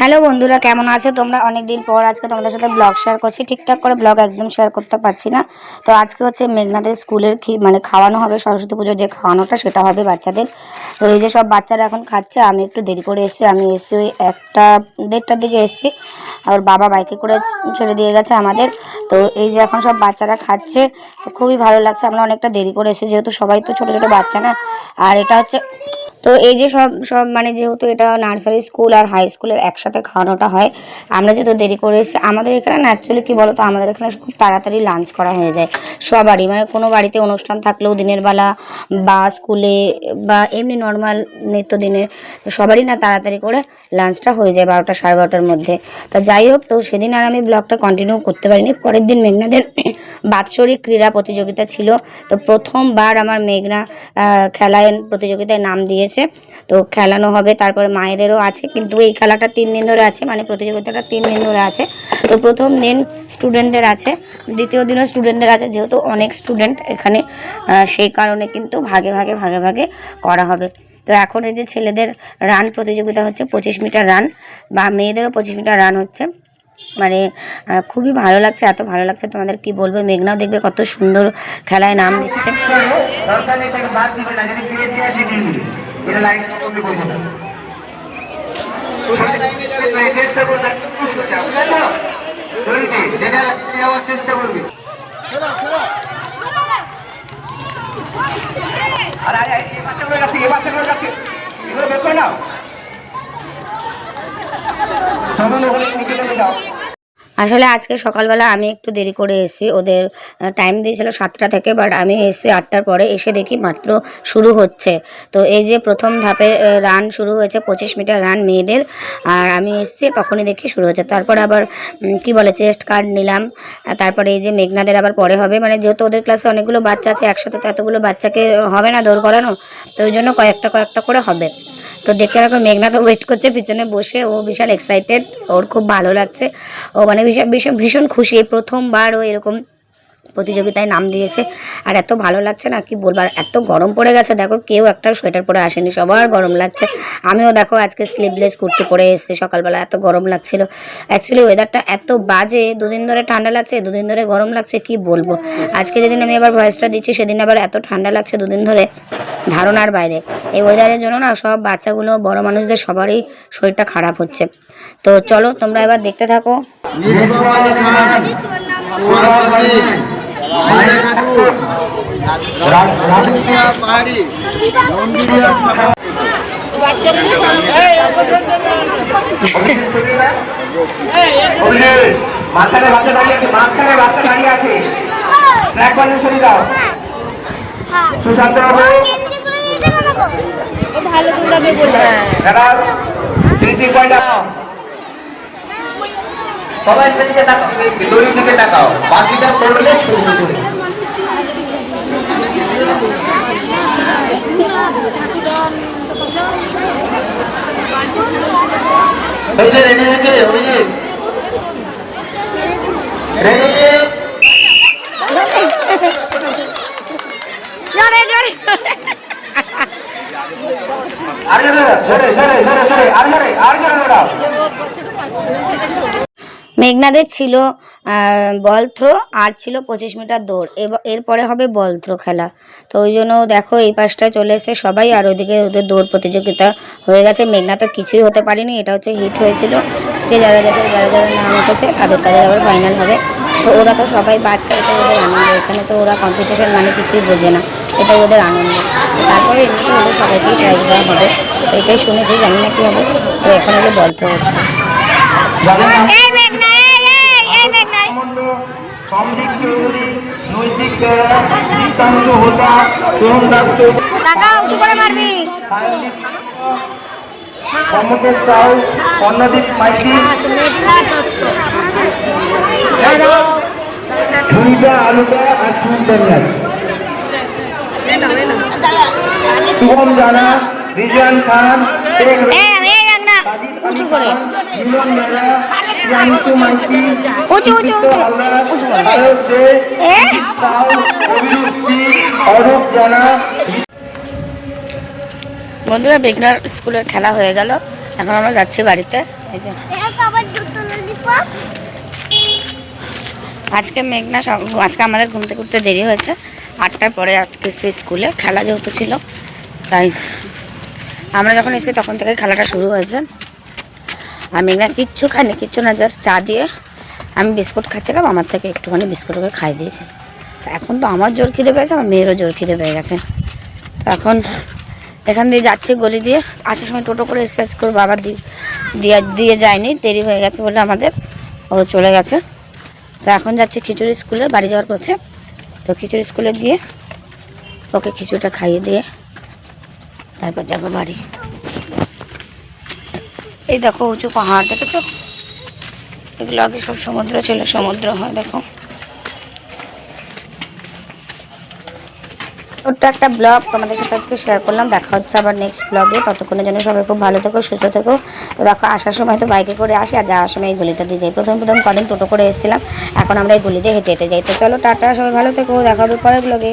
Hello বন্ধুরা, কেমন আছো? তোমরা অনেক দিন পর আজকে তোমাদের সাথে ব্লগ শেয়ার করছি। ঠিকঠাক করে ব্লগ একদম শেয়ার করতে পারছি না। তো আজকে হচ্ছে মেঘনাদের স্কুলের মানে খাওয়ানো হবে, সরস্বতী পুজোর যে খাওয়ানোটা, সেটা হবে বাচ্চাদের। তো এই যে সব বাচ্চারা এখন খাচ্ছে, আমি একটু দেরি করে এসেছি, আমি এসেছি ওই একটা, দেড়টার দিকে এসেছি। আর বাবা বাইকে করে ছেড়ে দিয়ে গেছে আমাদের। তো এই যে এখন সব বাচ্চারা খাচ্ছে, তো খুবই ভালো লাগছে, আমরা অনেকটা দেরি করে এসেছি, যেহেতু সবাই তো ছোটো ছোটো বাচ্চা না। আর এটা হচ্ছে তো এই যে সব সব মানে যেহেতু এটা নার্সারি স্কুল আর হাই স্কুলের একসাথে খাওয়ানোটা হয়, আমরা যেহেতু দেরি করে এসেছি, আমাদের এখানে না অ্যাকচুয়ালি কী বলতো, আমাদের এখানে খুব তাড়াতাড়ি লাঞ্চ করা হয়ে যায়। সবারই মানে কোনো বাড়িতে অনুষ্ঠান থাকলেও দিনের বেলা বা স্কুলে বা এমনি নর্মাল নিত্যদিনে তো সবারই না তাড়াতাড়ি করে লাঞ্চটা হয়ে যায় বারোটা সাড়ে বারোটার মধ্যে। তা যাই হোক, তো সেদিন আর আমি ব্লগটা কন্টিনিউ করতে পারিনি। পরের দিন মেঘনাদের বাৎসরিক ক্রীড়া প্রতিযোগিতা ছিল। তো প্রথমবার আমার মেঘনা খেলায় প্রতিযোগিতায় নাম দিয়েছে তো খেলানো হবে, তারপরে মায়েদেরও আছে, কিন্তু এই খেলাটা তিন দিন ধরে আছে মানে প্রতিযোগিতাটা তিন দিন ধরে আছে। তো প্রথম দিন স্টুডেন্টদের আছে, দ্বিতীয় দিনও স্টুডেন্টদের আছে, যেহেতু অনেক স্টুডেন্ট এখানে সেই কারণে কিন্তু ভাগে ভাগে ভাগে ভাগে করা হবে। তো এখন এই যে ছেলেদের রান প্রতিযোগিতা হচ্ছে পঁচিশ মিটার রান বা মেয়েদেরও পঁচিশ মিটার রান হচ্ছে। মানে খুবই ভালো লাগছে, এত ভালো লাগছে, তোমাদের কি বলব? মেঘনাও দেখবে কত সুন্দর খেলায় নাম দিচ্ছে। এটা লাইন বন্ধ করব না। চেষ্টা করবে। আরে আরে এই বাচ্চাগুলোর কাছে এই বাচ্চাগুলোর কাছে এগুলো বের করে নাও। সবাই ওখানে নিচে নেমে যাও। আসলে আজকে সকালবেলা আমি একটু দেরি করে এসেছি। ওদের টাইম দিয়েছিল সাতটা থেকে বাট আমি এসেছি আটটার পরে। এসে দেখি মাত্র শুরু হচ্ছে। তো এই যে প্রথম ধাপে রান শুরু হয়েছে, পঁচিশ মিটার রান মেয়েদের। আর আমি এসেছি, তখনই দেখি শুরু হচ্ছে। তারপর আবার কি বলে চেস্ট কার্ড নিলাম। তারপরে এই যে মেঘনাদের আবার পরে হবে। মানে যেহেতু ওদের ক্লাসে অনেকগুলো বাচ্চা আছে, একসাথে তো এতগুলো বাচ্চাকে হবে না দৌড় করানো, তো ওই জন্য কয়েকটা কয়েকটা করে হবে। তো দেখতে এরকম মেঘনা তো ওয়েট করছে, পিছনে বসে ও বিশাল এক্সাইটেড ওর খুব ভালো লাগছে। ও মানে ভীষণ ভীষণ ভীষণ খুশি প্রথমবার ও এরকম প্রতিযোগিতায় নাম দিয়েছে। আর এত ভালো লাগছে না কি বলব? আর এত গরম পড়ে গেছে, দেখো কেউ একটা সোয়েটার পরে আসেনি, সবার গরম লাগছে। আমিও দেখো আজকে স্লিভলেস কুর্তি পরে এসেছি সকালবেলা, এত গরম লাগছিল। অ্যাকচুয়ালি ওয়েদারটা এত বাজে, দুদিন ধরে ঠান্ডা লাগছে, দুদিন ধরে গরম লাগছে, কি বলব? আজকে যেদিন আমি আবার ভয়েসটা দিচ্ছি, সেদিন আবার এত ঠান্ডা লাগছে, দুদিন ধরে ধারণার বাইরে। এই ওয়েদারের জন্য না সব বাচ্চাগুলো, বড় মানুষদের সবারই শরীরটা খারাপ হচ্ছে। তো চলো তোমরা এবার দেখতে থাকো। পাহাড়ি। মাঝখানে বাচ্চা দাঁড়িয়ে আছে মাঝখানে বাচ্চা দাঁড়িয়ে আছে। বানিয়ে সরিয়ে দাও। সুশান্ত দাদা পয়েন্ট দাও। সবাই দিকে তাকাও দড়ির দিকে তাকাও বাকিটা করলে শুরু করে রেডি হয়েছে অভিজিৎ রেডি জোরে জোরে আর জোরে জোরে জোরে জোরে জোরে আর জোরে আর জোরে দৌড়াও মেঘনাদের ছিল বল থ্রো আর ছিল পঁচিশ মিটার দৌড়। এরপরে হবে বল থ্রো খেলা। তো ওই জন্য দেখো এই পাশটায় চলে এসে সবাই, আর ওইদিকে ওদের দৌড় প্রতিযোগিতা হয়ে গেছে। মেঘনা তো কিছুই হতে পারেনি, এটা হচ্ছে হিট হয়েছিল। যে যারা যাদের যারা যারা নাম উঠেছে, তাদের তাদের আবার ফাইনাল হবে। তো ওরা তো সবাই বাচ্চা এটা ওদের আনন্দ। এখানে তো ওরা কম্পিটিশন মানে কিছুই বোঝে না এটা ওদের আনন্দ। তারপরে এমনিতে ওদের সবাইকেই প্রাইজ দেওয়া হবে। এটাই শুনেছি, জানি না কী হবে। তো এখন বল থ্রো হচ্ছে যাদের নাম এই মেঘনা এই এই এই মেঘনা সম্বন্ধ সমদিক চৌধুরী নৈতিক কৃষ্ণাঙ্গ হোতা সোহম দাস চৌধুরী টাকা উঁচু করে মারবি। কমকেশ সাউ অন্নদীপ মাইতি। সুনিতা আলুকা আর সুন্দর শুভম জানা রিজান খান উঁচু করে। বন্ধুরা, বেগনার স্কুলের খেলা হয়ে গেল। এখন আমরা যাচ্ছি বাড়িতে। এই যে। আজকে মেঘনা আজকে আমাদের ঘুম থেকে উঠতে দেরি হয়েছে। আটটার পরে আজকে সে স্কুলে খেলা যেহেতু ছিল, তাই আমরা যখন এসেছি তখন থেকে খেলাটা শুরু হয়েছে। আর না কিচ্ছু খায়নি কিচ্ছু না জাস্ট চা দিয়ে আমি বিস্কুট খাচ্ছিলাম, আমার থেকে একটুখানি বিস্কুট ওকে খাই দিয়েছি। তো এখন তো আমার জোর খিদে পেয়েছে, আমার মেয়েরও জোর খিদে পেয়ে গেছে। তো এখন এখান দিয়ে যাচ্ছি গলি দিয়ে। আসার সময় টোটো করে এসে করে বাবা দিয়ে দিয়ে যায়নি, দেরি হয়ে গেছে বলে আমাদের ও চলে গেছে। তো এখন যাচ্ছে খিচুড়ি স্কুলে, বাড়ি যাওয়ার পথে। তো খিচুড়ি স্কুলে গিয়ে ওকে খিচুড়িটা খাইয়ে দিয়ে তারপর যাব বাড়ি। এই দেখো উঁচু পাহাড়, দেখেছ? এগুলো আগে সব সমুদ্র ছিল, সমুদ্র হয়, দেখো। ছোট্ট একটা ব্লগ তোমাদের সাথে আজকে শেয়ার করলাম। দেখা হচ্ছে আবার নেক্সট ব্লগে ততক্ষণের জন্য সবাই খুব ভালো থেকো, সুস্থ থেকো। তো দেখো, আসার সময় তো বাইকে করে আসি, আর যাওয়ার সময় এই গলিটা দিয়ে যাই। প্রথম প্রথম কদিন টোটো করে এসেছিলাম। এখন আমরা এই গলি দিয়ে হেঁটে হেঁটে যাই। তো চলো, টাটা, সবাই ভালো থেকো। দেখা হবে পরের ব্লগে